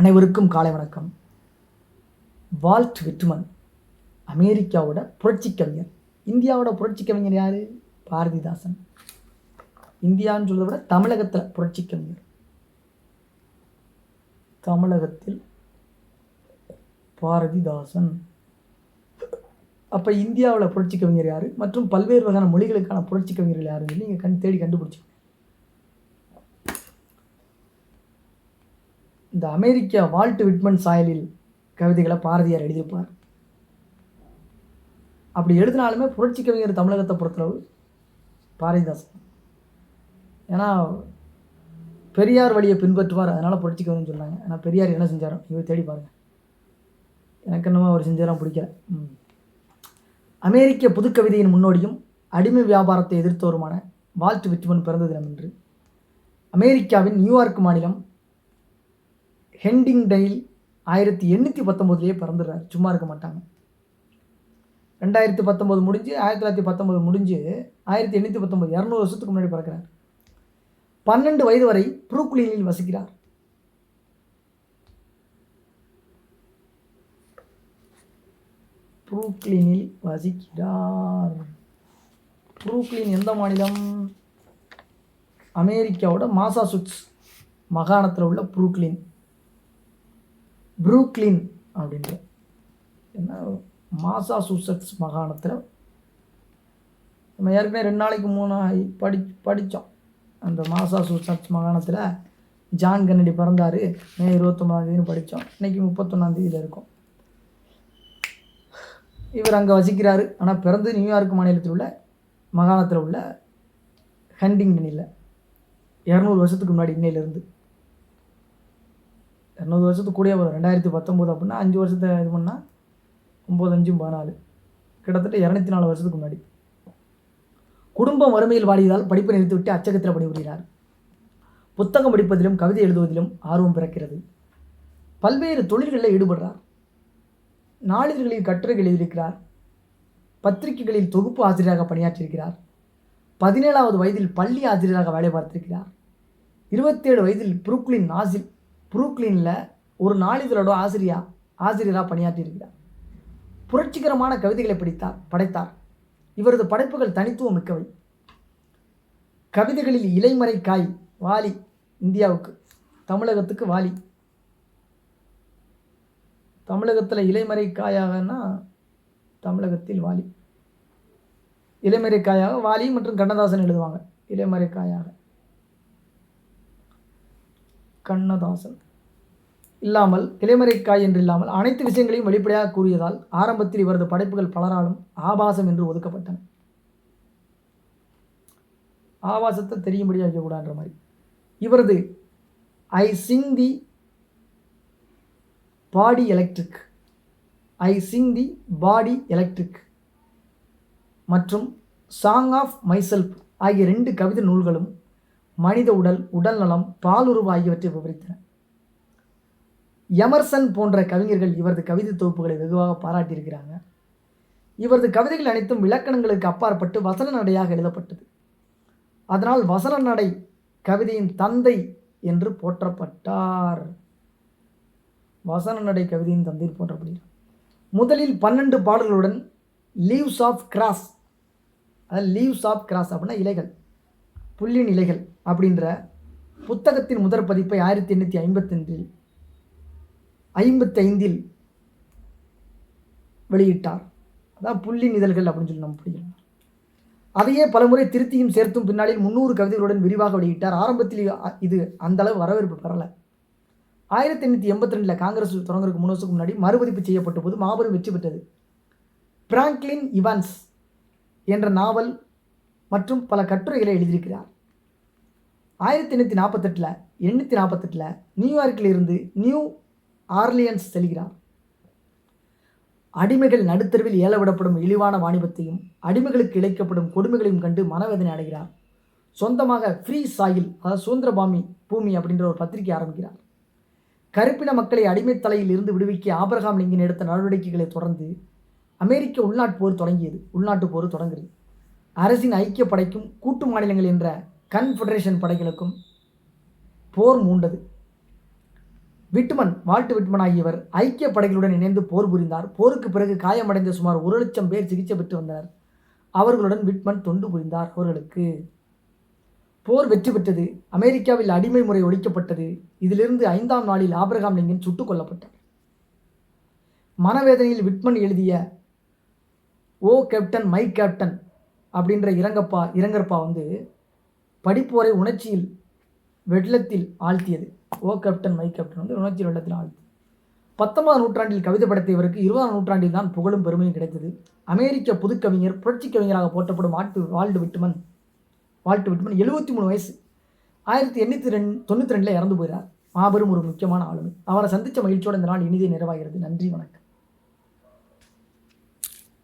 அனைவருக்கும் காலை வணக்கம். வால்ட் விட்மன் அமெரிக்காவோட புரட்சி கவிஞர். இந்தியாவோட புரட்சி கவிஞர் யார்? பாரதிதாசன். இந்தியான்னு சொல்கிறத விட தமிழகத்தில் புரட்சி கவிஞர். தமிழகத்தில் பாரதிதாசன். அப்போ இந்தியாவில் புரட்சி கவிஞர் யார்? மற்றும் பல்வேறு வகையான மொழிகளுக்கான புரட்சி கவிஞர்கள் யாருன்னு சொல்லி நீங்கள் கண் தேடி கண்டுபிடிச்சிக்கணும் இந்த அமெரிக்கா வால்ட் விட்மன் சாயலில் கவிதைகளை பாரதியார் எழுதியிருப்பார். அப்படி எழுதினாலுமே புரட்சி கவிஞர் தமிழகத்தை பொறுத்தளவு பாரதிதாசன். ஏன்னா பெரியார் வழியை பின்பற்றுவார் அதனால் புரட்சி கவிஞர்னு சொன்னாங்க ஆனால் பெரியார் என்ன செஞ்சாரோ இவர் தேடி பாருங்கள் எனக்கு என்னமோ அவர் செஞ்சாராம் பிடிக்கல. ம். அமெரிக்க புதுக்கவிதையின் முன்னோடியும் அடிமை வியாபாரத்தை எதிர்த்தவருமான வால்ட் விட்மன் பிறந்த தினம் என்று அமெரிக்காவின் நியூயார்க் மாநிலம் ஹெண்டிங் டைல் ஆயிரத்தி எண்ணூற்றி பத்தொம்போதுலேயே பிறந்துடுறாரு. சும்மா இருக்க மாட்டாங்க. ரெண்டாயிரத்தி பத்தொம்போது முடிஞ்சு ஆயிரத்தி தொள்ளாயிரத்தி பத்தொம்போது முடிஞ்சு ஆயிரத்தி எண்ணூற்றி பத்தொம்போது இரநூறு வருஷத்துக்கு முன்னாடி பிறக்கிறார். பன்னெண்டு வயது வரை புரூக்ளினில் வசிக்கிறார். புரூக்ளினில் வசிக்கிறார். புரூக்ளின் எந்த மாநிலம்? அமெரிக்காவோட மாசாசுட்ஸ் மாகாணத்தில் உள்ள புரூக்ளின் புரூக்ளின் அப்படின்ற என்ன? மாசாசூசட்ஸ் மாகாணத்தில் நம்ம ஏற்கனவே ரெண்டு நாளைக்கு மூணு ஆகி படி படித்தோம் அந்த மாசாசூசட்ஸ் மாகாணத்தில் ஜான் கன்னடி பிறந்தார். மே இருபத்தொம்பதாந்தேதினு படித்தோம் இன்னைக்கு முப்பத்தொன்னாந்தேதியில் இருக்கும். இவர் அங்கே வசிக்கிறாரு. ஆனால் பிறந்து நியூயார்க் மாநிலத்தில் உள்ள மாகாணத்தில் உள்ள ஹண்டிங்டனில் இரநூறு வருஷத்துக்கு முன்னாடி இன்னையிலேருந்து. இரநூறு வருஷத்துக்கு கூடயே வரும். ரெண்டாயிரத்தி பத்தொம்போது அப்படின்னா அஞ்சு வருஷத்தை இது பண்ணால் ஒம்பது அஞ்சும் பதினாலு. கிட்டத்தட்ட இரநூத்தி நாலு வருஷத்துக்கு முன்னாடி. குடும்பம் வறுமையில் வாடியதால் படிப்பை நிறுத்திவிட்டு அச்சகத்தில் பணிபுரிகிறார். புத்தகம் படிப்பதிலும் கவிதை எழுதுவதிலும் ஆர்வம் பிறக்கிறது. பல்வேறு தொழில்களில் ஈடுபடுறார். நாளிதழ்களில் கட்டுரைகள் எழுதியிருக்கிறார். பத்திரிகைகளில் தொகுப்பு ஆசிரியராக பணியாற்றியிருக்கிறார். பதினேழாவது வயதில் பள்ளி ஆசிரியராக வேலை பார்த்திருக்கிறார். இருபத்தேழு வயதில் புரூக்ளின் நாசில் புரூக்ளினில் ஒரு நாளிதழோட ஆசிரியா ஆசிரியராக பணியாற்றியிருக்கிறார். புரட்சிகரமான கவிதைகளை படித்தார் படைத்தார். இவரது படைப்புகள் தனித்துவம் மிக்கவை. கவிதைகளில் இலைமறை காய் வாலி இந்தியாவுக்கு தமிழகத்துக்கு வாலி. தமிழகத்தில் இலைமறை காயாகனா தமிழகத்தில் வாலி. இலைமறை காயாக வாலி மற்றும் கண்ணதாசன் எழுதுவாங்க இலைமறை காயாக. கண்ணதாசன். இல்லாமல் இலைமறைக்காய் என்று இல்லாமல் அனைத்து விஷயங்களையும் வெளிப்படையாக கூறியதால் ஆரம்பத்தில் இவரது படைப்புகள் பலராலும் ஆபாசம் என்று ஒதுக்கப்பட்டன. ஆபாசத்தை தெரியும்படியாக வைக்கக்கூடாதுன்ற மாதிரி. இவரது I sing the body electric. I sing the body electric மற்றும் சாங் ஆஃப் மைசெல்ஃப் ஆகிய ரெண்டு கவிதை நூல்களும் மனித உடல் உடல்நலம் பாலுறவு ஆகியவற்றை விவரித்தன. எமர்சன் போன்ற கவிஞர்கள் இவரது கவிதை தொகுப்புகளை வெகுவாக பாராட்டியிருக்கிறாங்க. இவரது கவிதைகள் அனைத்தும் இலக்கணங்களுக்கு அப்பாற்பட்டு வசன நடையாக எழுதப்பட்டது. அதனால் வசன நடை கவிதையின் தந்தை என்று போற்றப்பட்டார். வசன நடை கவிதையின் தந்தை போன்றப்படுகிறார் முதலில் பன்னெண்டு பாடல்களுடன் லீவ்ஸ் ஆஃப் கிராஸ் அதாவது லீவ்ஸ் ஆஃப் கிராஸ் அப்படின்னா இலைகள். புள்ளி நிலைகள் அப்படின்ற புத்தகத்தின் முதற் பதிப்பை ஆயிரத்தி எண்ணூற்றி ஐம்பத்தஞ்சில் ஐம்பத்தைந்தில் வெளியிட்டார். அதான் புள்ளி இதழ்கள் அப்படின்னு சொல்லி நம்ம படிக்கிறோம். அதையே பலமுறை திருத்தியும் சேர்த்தும் பின்னாளில் முன்னூறு கவிதைகளுடன் விரிவாக வெளியிட்டார். ஆரம்பத்தில் இது அந்த அளவு வரவேற்பு பெறலை. ஆயிரத்தி எண்ணூற்றி எண்பத்தி ரெண்டில் காங்கிரஸ் தொடங்குறதுக்கு மூணு வருஷத்துக்கு முன்னாடி மறுபதிப்பு செய்யப்பட்ட போது மாபெரும் வெற்றி பெற்றது. பிராங்க்லின் இவான்ஸ் என்ற நாவல் மற்றும் பல கட்டுரைகளை எழுதியிருக்கிறார். ஆயிரத்தி எண்ணூற்றி நாற்பத்தெட்டில் எண்ணூற்றி நாற்பத்தெட்டில் நியூயார்க்கில் இருந்து நியூ ஆர்லியன்ஸ் செல்கிறார். அடிமைகள் நடுத்தருவில் ஏலவிடப்படும் இழிவான வாணிபத்தையும் அடிமைகளுக்கு இழைக்கப்படும் கொடுமைகளையும் கண்டு மனவேதனை அடைகிறார். சொந்தமாக ஃப்ரீ சாயில் அதாவது சுதந்திரபாமி பூமி அப்படின்ற ஒரு பத்திரிகை ஆரம்பிக்கிறார். கருப்பின மக்களை அடிமைத்தலையில் இருந்து விடுவிக்க ஆபிரகாம் லிங்கன் எடுத்த நடவடிக்கைகளை தொடர்ந்து அமெரிக்க உள்நாட்டு போர் தொடங்கியது. உள்நாட்டு போர் தொடங்குகிறது. அரசின் ஐக்கிய படைக்கும் கூட்டு மாநிலங்கள் என்ற கன்ஃபெடரேஷன் படைகளுக்கும் போர் மூண்டது. விட்மன் வால்ட் விட்மன் ஆகியவர் ஐக்கிய படைகளுடன் இணைந்து போர் புரிந்தார். போருக்கு பிறகு காயமடைந்த சுமார் ஒரு லட்சம் பேர் சிகிச்சை பெற்று வந்தனர். அவர்களுடன் விட்மன் தொண்டு புரிந்தார் அவர்களுக்கு. போர் வெற்றி பெற்றது. அமெரிக்காவில் அடிமை முறை ஒழிக்கப்பட்டது. இதிலிருந்து ஐந்தாம் நாளில் ஆபிரகாம் லிங்கன் சுட்டுக் கொல்லப்பட்டார். மனவேதனையில் விட்மன் எழுதிய ஓ கேப்டன் மை கேப்டன் அப்படின்ற இறங்கப்பா இரங்கற்பா வந்து படிப்போரை உணர்ச்சியில் வெள்ளத்தில் ஆழ்த்தியது. ஓ கேப்டன் மை கேப்டன் வந்து உணர்ச்சியில் வெள்ளத்தில் ஆழ்த்தி பத்தொன்பதாம் நூற்றாண்டில் கவிதை படைத்த இவருக்கு இருபதாம் நூற்றாண்டில் தான் புகழும் பெருமையும் கிடைத்தது. அமெரிக்க புதுக்கவிஞர் புரட்சி கவிஞராக போற்றப்படும் ஆட்டு வால்டு விட்டுமன் வால்ட் விட்டுமன் எழுபத்தி மூணு வயசு. ஆயிரத்தி எண்ணூற்றி ரெண்டு தொண்ணூற்றி ரெண்டில் இறந்து போயிறார். மாபெரும் ஒரு முக்கியமான ஆளுமை. அவரை சந்தித்த மகிழ்ச்சியோடு இந்த நாள் இனிதே நிறைவாகிறது. நன்றி வணக்கம்.